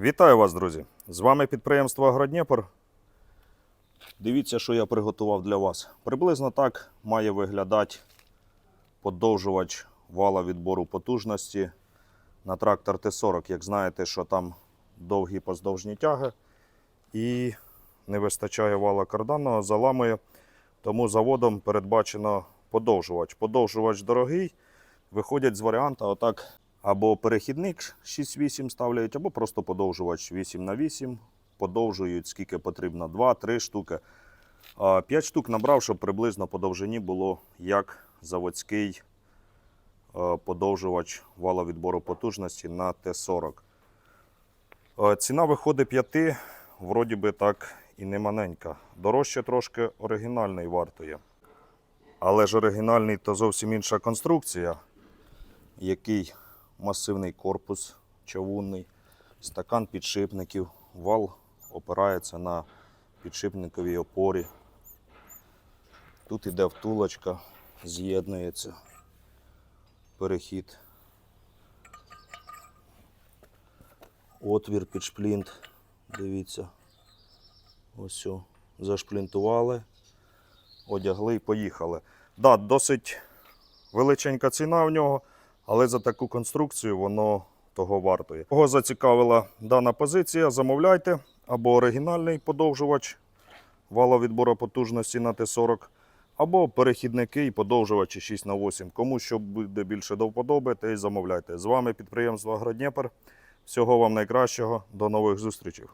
Вітаю вас, друзі! З вами підприємство Агродніпр. Дивіться, що я приготував для вас. Приблизно так має виглядати подовжувач вала відбору потужності на трактор Т-40. Як знаєте, що там довгі поздовжні тяги і не вистачає вала карданного, заламує. Тому заводом передбачено подовжувач. Подовжувач дорогий. Виходять з варіанта отак або перехідник 6-8 ставляють, або просто подовжувач 8 на 8 подовжують скільки потрібно, 2-3 штуки. 5 штук набрав, щоб приблизно по довжині було як заводський е, подовжувач вала відбору потужності на Т-40. Е, Ціна виходить 5, вроді би так і не маленька. Дорожче трошки оригінальний вартує. Але ж оригінальний то зовсім інша конструкція, який масивний корпус чавунний, стакан підшипників, вал опирається на підшипниковій опорі. Тут іде втулочка, з'єднується перехід. Отвір під шплінт. Дивіться. Ось зашплінтували, одягли і поїхали. Да, досить величенька ціна в нього, але за таку конструкцію воно того вартує. Кого зацікавила дана позиція, замовляйте або оригінальний подовжувач вала відбору потужності на Т-40, або перехідники і подовжувачі 6 на 8. Кому що буде більше до вподоби, те й замовляйте. З вами підприємство Агродніпр. Всього вам найкращого, до нових зустрічей.